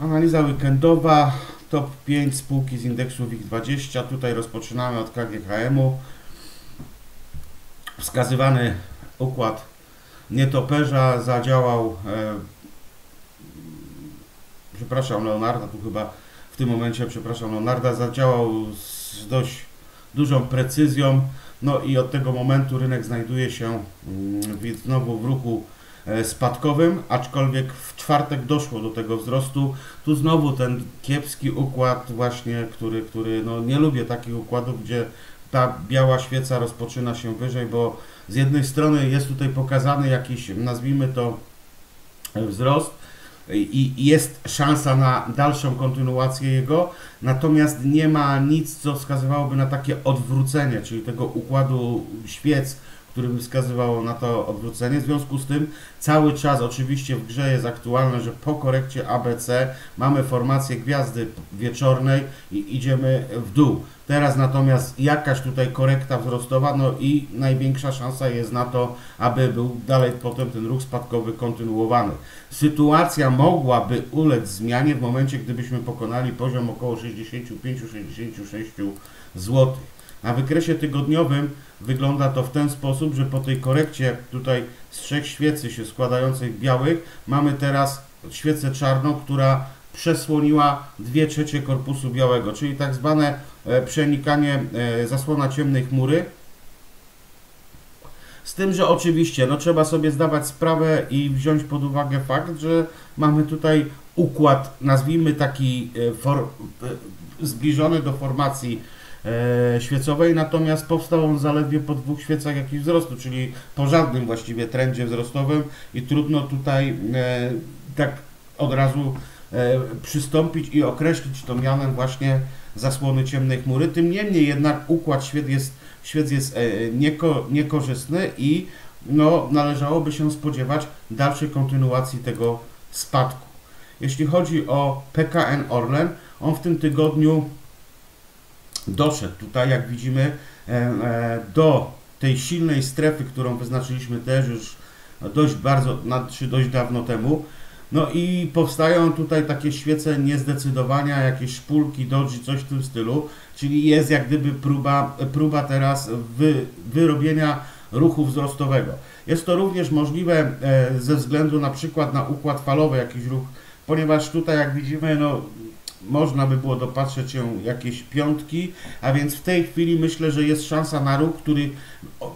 Analiza weekendowa, top 5 spółki z indeksu WIG20. Tutaj rozpoczynamy od KGHM-u. Wskazywany układ nietoperza zadziałał, e, przepraszam Leonarda, tu chyba w tym momencie, przepraszam Leonarda, zadziałał z dość dużą precyzją. No i od tego momentu rynek znajduje się mm, znowu w ruchu spadkowym, aczkolwiek w czwartek doszło do tego wzrostu. Tu znowu ten kiepski układ właśnie, który, który no nie lubię takich układów, gdzie ta biała świeca rozpoczyna się wyżej, bo z jednej strony jest tutaj pokazany jakiś, nazwijmy to, wzrost, i jest szansa na dalszą kontynuację jego, natomiast nie ma nic, co wskazywałoby na takie odwrócenie, czyli tego układu świec, który by wskazywało na to odwrócenie. W związku z tym cały czas oczywiście w grze jest aktualne, że po korekcie ABC mamy formację gwiazdy wieczornej i idziemy w dół. Teraz natomiast jakaś tutaj korekta wzrostowa, no i największa szansa jest na to, aby był dalej potem ten ruch spadkowy kontynuowany. Sytuacja mogłaby ulec zmianie w momencie, gdybyśmy pokonali poziom około 65-66 zł. Na wykresie tygodniowym wygląda to w ten sposób, że po tej korekcie tutaj z trzech świecy się składających białych mamy teraz świecę czarną, która przesłoniła 2 trzecie korpusu białego, czyli tak zwane e, przenikanie e, zasłona ciemnej chmury. Z tym, że oczywiście no, trzeba sobie zdawać sprawę i wziąć pod uwagę fakt, że mamy tutaj układ, nazwijmy taki e, for, zbliżony do formacji świecowej, natomiast powstał on zaledwie po dwóch świecach jakichś wzrostu, czyli po żadnym właściwie trendzie wzrostowym i trudno tutaj e, tak od razu e, przystąpić i określić to mianem właśnie zasłony ciemnej chmury. Tym niemniej jednak układ świec jest, świec jest e, nieko, niekorzystny i no, należałoby się spodziewać dalszej kontynuacji tego spadku. Jeśli chodzi o PKN Orlen, on w tym tygodniu doszedł tutaj, jak widzimy, e, e, do tej silnej strefy, którą wyznaczyliśmy też już dość bardzo, czy dość dawno temu. No i powstają tutaj takie świece niezdecydowania, jakieś szpulki, dodży, coś w tym stylu, czyli jest jak gdyby próba, próba teraz wy, wyrobienia ruchu wzrostowego. Jest to również możliwe e, ze względu na przykład na układ falowy, jakiś ruch, ponieważ tutaj jak widzimy, no można by było dopatrzeć się jakieś piątki, a więc w tej chwili myślę, że jest szansa na ruch, który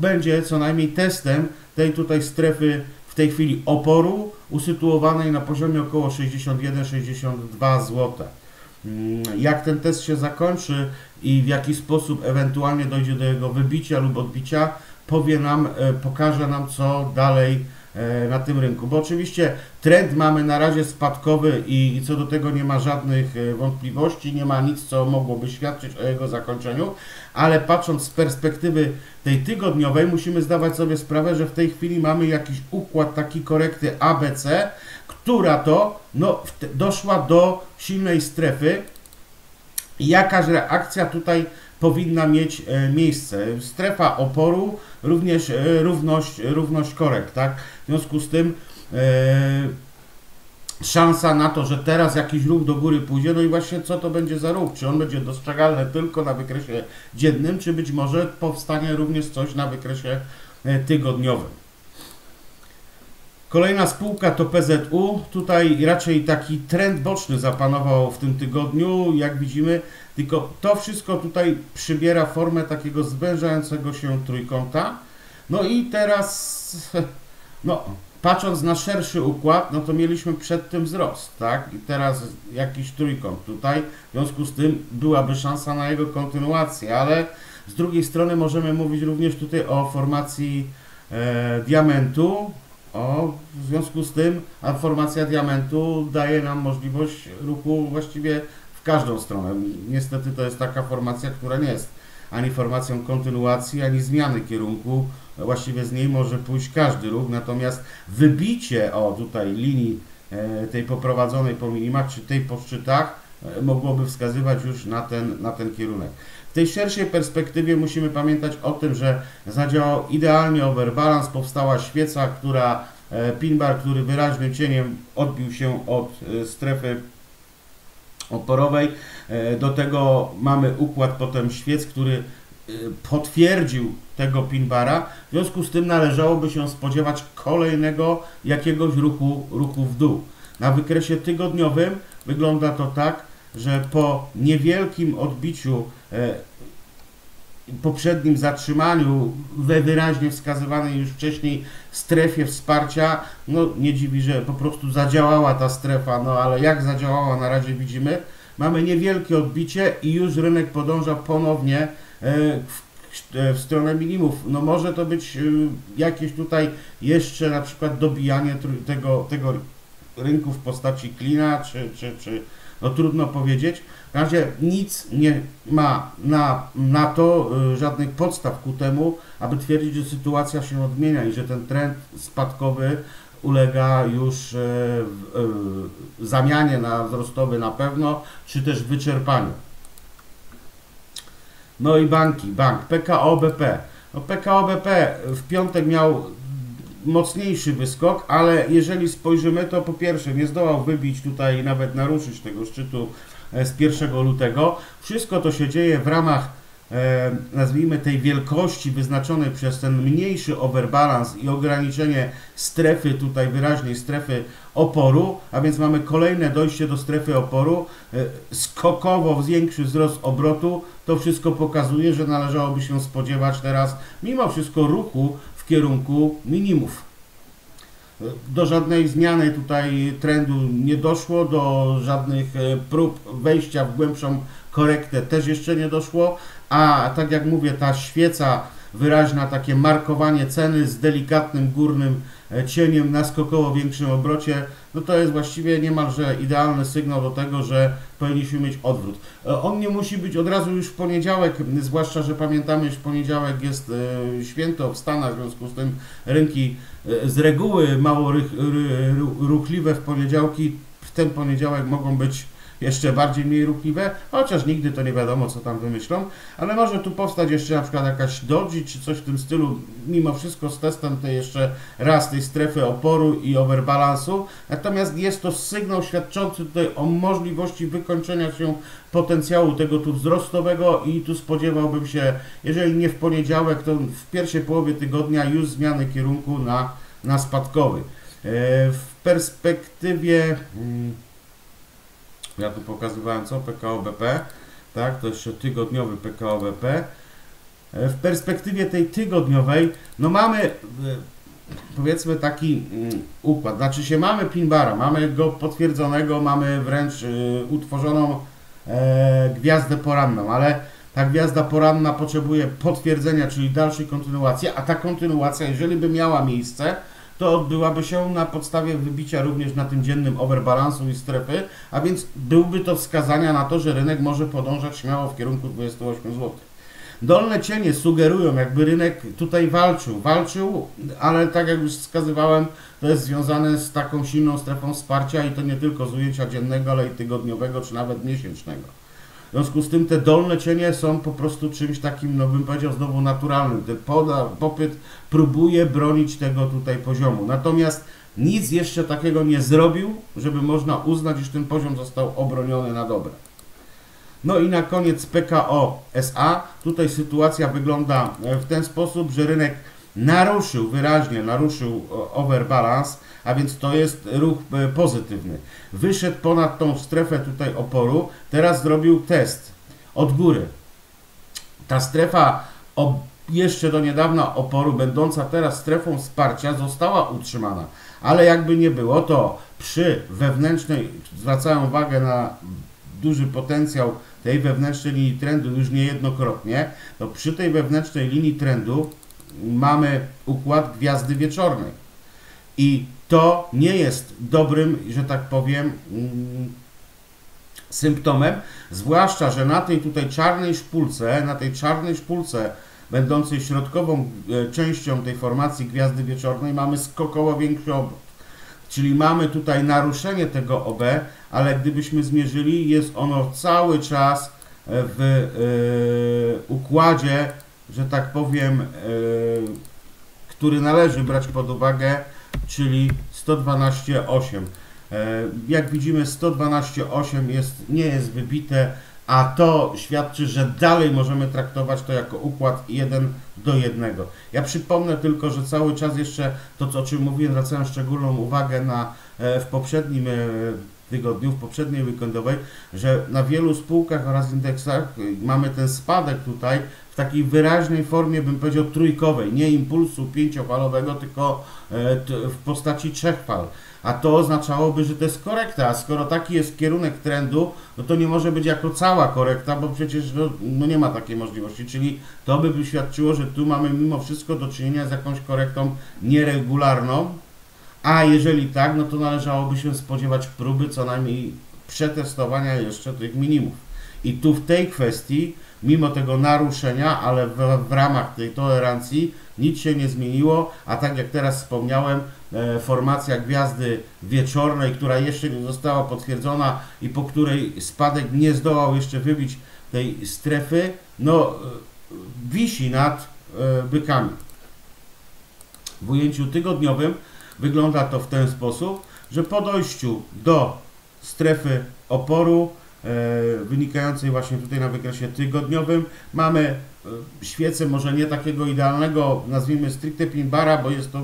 będzie co najmniej testem tej tutaj strefy w tej chwili oporu usytuowanej na poziomie około 61-62 zł. Mm, jak ten test się zakończy i w jaki sposób ewentualnie dojdzie do jego wybicia lub odbicia, powie nam, e, pokaże nam co dalej na tym rynku, bo oczywiście trend mamy na razie spadkowy i co do tego nie ma żadnych e, wątpliwości, nie ma nic, co mogłoby świadczyć o jego zakończeniu, ale patrząc z perspektywy tej tygodniowej, musimy zdawać sobie sprawę, że w tej chwili mamy jakiś układ taki korekty ABC, która to no, doszła do silnej strefy. I jakaś reakcja tutaj powinna mieć e, miejsce. Strefa oporu, również e, równość, równość korekt, tak? W związku z tym e, szansa na to, że teraz jakiś ruch do góry pójdzie, no i właśnie co to będzie za ruch? Czy on będzie dostrzegalny tylko na wykresie dziennym, czy być może powstanie również coś na wykresie tygodniowym? Kolejna spółka to PZU. Tutaj raczej taki trend boczny zapanował w tym tygodniu, jak widzimy, tylko to wszystko tutaj przybiera formę takiego zwężającego się trójkąta. No i teraz, no, patrząc na szerszy układ, no to mieliśmy przed tym wzrost, tak? I teraz jakiś trójkąt tutaj, w związku z tym byłaby szansa na jego kontynuację, ale z drugiej strony możemy mówić również tutaj o formacji e, diamentu, o, w związku z tym a formacja diamentu daje nam możliwość ruchu właściwie w każdą stronę. Niestety to jest taka formacja, która nie jest ani formacją kontynuacji, ani zmiany kierunku. Właściwie z niej może pójść każdy ruch, natomiast wybicie o tutaj linii e, tej poprowadzonej po minimach, czy tej po szczytach, e, mogłoby wskazywać już na ten, na ten kierunek. W tej szerszej perspektywie musimy pamiętać o tym, że zadziałał idealnie overbalance, powstała świeca, która, e, pinbar, który wyraźnym cieniem odbił się od strefy oporowej. E, Do tego mamy układ potem świec, który e, potwierdził tego pinbara. W związku z tym należałoby się spodziewać kolejnego jakiegoś ruchu, ruchu w dół. Na wykresie tygodniowym wygląda to tak, że po niewielkim odbiciu e, poprzednim zatrzymaniu we wyraźnie wskazywanej już wcześniej strefie wsparcia, no nie dziwi, że po prostu zadziałała ta strefa, no ale jak zadziałała na razie widzimy, mamy niewielkie odbicie i już rynek podąża ponownie e, w, e, w stronę minimów. No może to być jakieś tutaj jeszcze na przykład dobijanie tego, tego rynku w postaci klina, czy, czy, czy no trudno powiedzieć. W razie nic nie ma na, na to y, żadnych podstaw ku temu, aby twierdzić, że sytuacja się odmienia i że ten trend spadkowy ulega już y, y, zamianie na wzrostowy na pewno, czy też wyczerpaniu. No i banki, bank PKO BP. No PKO BP w piątek miał mocniejszy wyskok, ale jeżeli spojrzymy, to po pierwsze nie zdołał wybić tutaj, nawet naruszyć tego szczytu e, z 1 lutego. Wszystko to się dzieje w ramach, e, nazwijmy, tej wielkości wyznaczonej przez ten mniejszy overbalance i ograniczenie strefy, tutaj wyraźnej strefy oporu, a więc mamy kolejne dojście do strefy oporu, e, skokowo większy wzrost obrotu. To wszystko pokazuje, że należałoby się spodziewać teraz, mimo wszystko, ruchu w kierunku minimów. Do żadnej zmiany tutaj trendu nie doszło, do żadnych e, prób wejścia w głębszą korektę też jeszcze nie doszło, a tak jak mówię, ta świeca wyraźna, takie markowanie ceny z delikatnym górnym cieniem na skokowo większym obrocie, no to jest właściwie niemalże idealny sygnał do tego, że powinniśmy mieć odwrót. E, On nie musi być od razu już w poniedziałek, zwłaszcza, że pamiętamy, że w poniedziałek jest e, święto w Stanach, w związku z tym rynki e, z reguły mało ruchliwe w poniedziałki, w ten poniedziałek mogą być jeszcze bardziej mniej ruchliwe, chociaż nigdy to nie wiadomo, co tam wymyślą, ale może tu powstać jeszcze na przykład jakaś doji czy coś w tym stylu, mimo wszystko z testem tej jeszcze raz tej strefy oporu i overbalansu, natomiast jest to sygnał świadczący tutaj o możliwości wykończenia się potencjału tego tu wzrostowego i tu spodziewałbym się, jeżeli nie w poniedziałek, to w pierwszej połowie tygodnia już zmiany kierunku na, na spadkowy. E, W perspektywie mm, ja tu pokazywałem co? PKO BP, tak? To jeszcze tygodniowy PKO BP. E, W perspektywie tej tygodniowej, no mamy e, powiedzmy taki mm, układ, znaczy się mamy pinbara, mamy go potwierdzonego, mamy wręcz y, utworzoną e, gwiazdę poranną, ale ta gwiazda poranna potrzebuje potwierdzenia, czyli dalszej kontynuacji, a ta kontynuacja, jeżeli by miała miejsce, to odbyłaby się na podstawie wybicia również na tym dziennym overbalansu i strefy, a więc byłby to wskazania na to, że rynek może podążać śmiało w kierunku 28 zł. Dolne cienie sugerują, jakby rynek tutaj walczył. Walczył, ale tak jak już wskazywałem, to jest związane z taką silną strefą wsparcia i to nie tylko z ujęcia dziennego, ale i tygodniowego, czy nawet miesięcznego. W związku z tym te dolne cienie są po prostu czymś takim, no bym powiedział, znowu naturalnym. Ten poda, popyt próbuje bronić tego tutaj poziomu. Natomiast nic jeszcze takiego nie zrobił, żeby można uznać, iż ten poziom został obroniony na dobre. No i na koniec PKO SA. Tutaj sytuacja wygląda e, w ten sposób, że rynek naruszył, wyraźnie naruszył o, overbalance, a więc to jest ruch e, pozytywny. Wyszedł ponad tą strefę tutaj oporu, teraz zrobił test od góry. Ta strefa jeszcze do niedawna oporu, będąca teraz strefą wsparcia, została utrzymana. Ale jakby nie było, to przy wewnętrznej, zwracałem uwagę na duży potencjał tej wewnętrznej linii trendu już niejednokrotnie, to przy tej wewnętrznej linii trendu mamy układ gwiazdy wieczornej. I to nie jest dobrym, że tak powiem, mm, symptomem, zwłaszcza, że na tej tutaj czarnej szpulce, na tej czarnej szpulce będącej środkową e, częścią tej formacji gwiazdy wieczornej mamy skokowo większy obrót. Czyli mamy tutaj naruszenie tego OB, ale gdybyśmy zmierzyli, jest ono cały czas w e, układzie, że tak powiem, e, który należy brać pod uwagę, czyli 112,8. E, Jak widzimy 112,8 jest, nie jest wybite, a to świadczy, że dalej możemy traktować to jako układ 1 do 1. Ja przypomnę tylko, że cały czas jeszcze to, o czym mówiłem, zwracałem szczególną uwagę na, e, w poprzednim e, tygodniu, w poprzedniej weekendowej, że na wielu spółkach oraz indeksach mamy ten spadek tutaj w takiej wyraźnej formie, bym powiedział, trójkowej, nie impulsu pięciofalowego, tylko e, w postaci trzech fal. A to oznaczałoby, że to jest korekta, a skoro taki jest kierunek trendu, no to nie może być jako cała korekta, bo przecież no, no nie ma takiej możliwości, czyli to by świadczyło, że tu mamy mimo wszystko do czynienia z jakąś korektą nieregularną, a jeżeli tak, no to należałoby się spodziewać próby co najmniej przetestowania jeszcze tych minimów. I tu w tej kwestii, mimo tego naruszenia, ale w, w ramach tej tolerancji nic się nie zmieniło, a tak jak teraz wspomniałem, e, formacja gwiazdy wieczornej, która jeszcze nie została potwierdzona i po której spadek nie zdołał jeszcze wybić tej strefy, no e, wisi nad e, bykami. W ujęciu tygodniowym wygląda to w ten sposób, że po dojściu do strefy oporu e, wynikającej właśnie tutaj na wykresie tygodniowym mamy e, świecę może nie takiego idealnego, nazwijmy stricte pin bara, bo jest to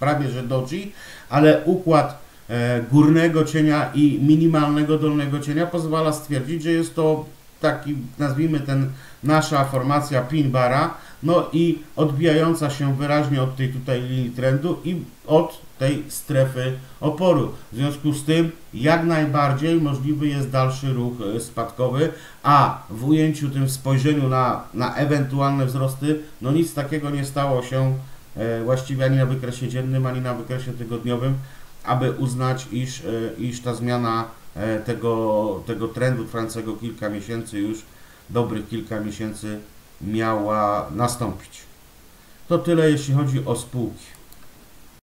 prawie że doji, ale układ e, górnego cienia i minimalnego dolnego cienia pozwala stwierdzić, że jest to taki, nazwijmy ten nasza formacja pin bara, no i odbijająca się wyraźnie od tej tutaj linii trendu i od tej strefy oporu. W związku z tym jak najbardziej możliwy jest dalszy ruch e, spadkowy, a w ujęciu tym spojrzeniu na, na ewentualne wzrosty, no nic takiego nie stało się e, właściwie ani na wykresie dziennym, ani na wykresie tygodniowym, aby uznać, iż, e, iż ta zmiana tego, tego trendu trwającego kilka miesięcy już, dobrych kilka miesięcy miała nastąpić. To tyle jeśli chodzi o spółki.